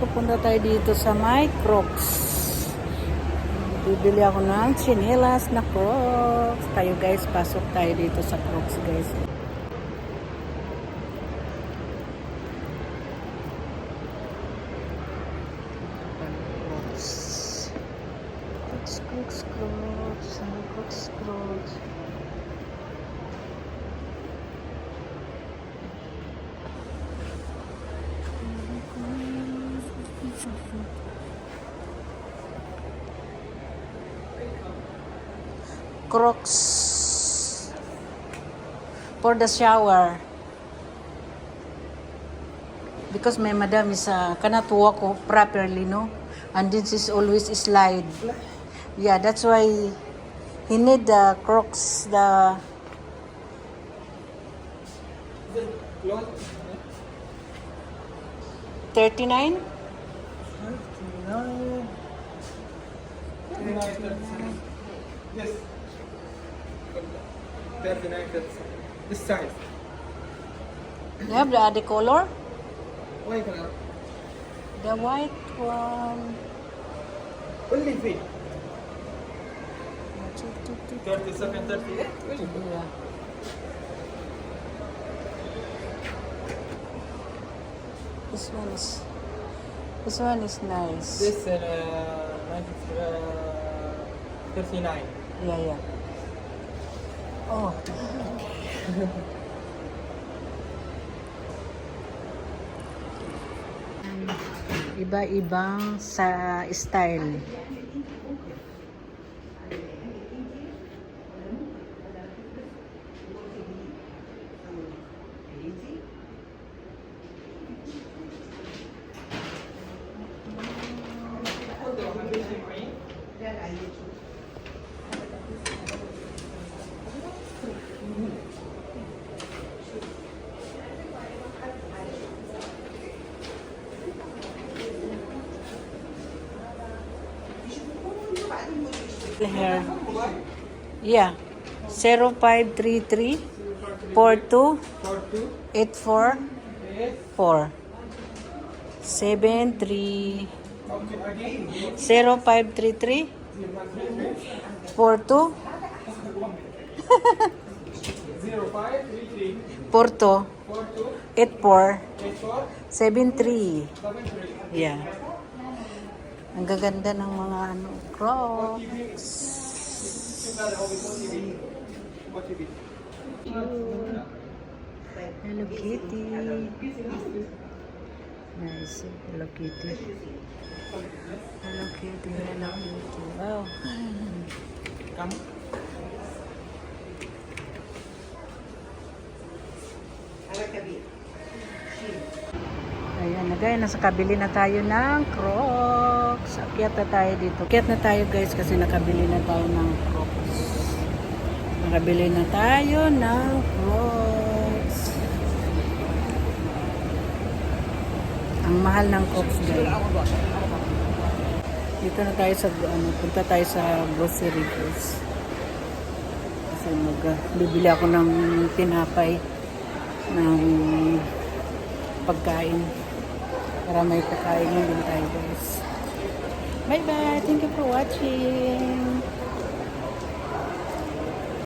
pupunta tayo dito sa my Crocs. Bibili ako ng chinelas na Crocs. Tayo guys, pasok tayo dito sa Crocs guys. Crocs. Crocs, Crocs, Crocs. Crocs, Crocs. For the shower because my madam is uh, cannot walk properly no and this is always slide yeah that's why he need the crocs the Cloth? 39 Yes. 39, 37. This size. you have the other color Why color? the white one Only fit. 37, 38. yeah. This one is this one is nice. This uh, 90, uh, 39. Yeah, yeah. Oh. Iba-ibang sa style. Hair. Yeah. 0533 42 42, 84 8, 4 73 okay, again. 0533 42 0533 42 42 84 84 73 73. Yeah. Ang gaganda ng mga ano, Crocs. Hello Kitty. Nice. Hello Kitty. Hello Kitty. Hello Kitty. Wow. Come. Ayan na guys, nasa kabili na tayo ng Crocs. Akyat na tayo dito. Akyat na tayo guys kasi nakabili na tayo ng Crocs. Nakabili na tayo ng Crocs. Ang mahal ng Crocs guys. Dito na tayo sa ano, punta tayo sa grocery guys. Kasi mag bibili ako ng tinapay ng pagkain para may pagkain din tayo guys. Bye bye! Thank you for watching!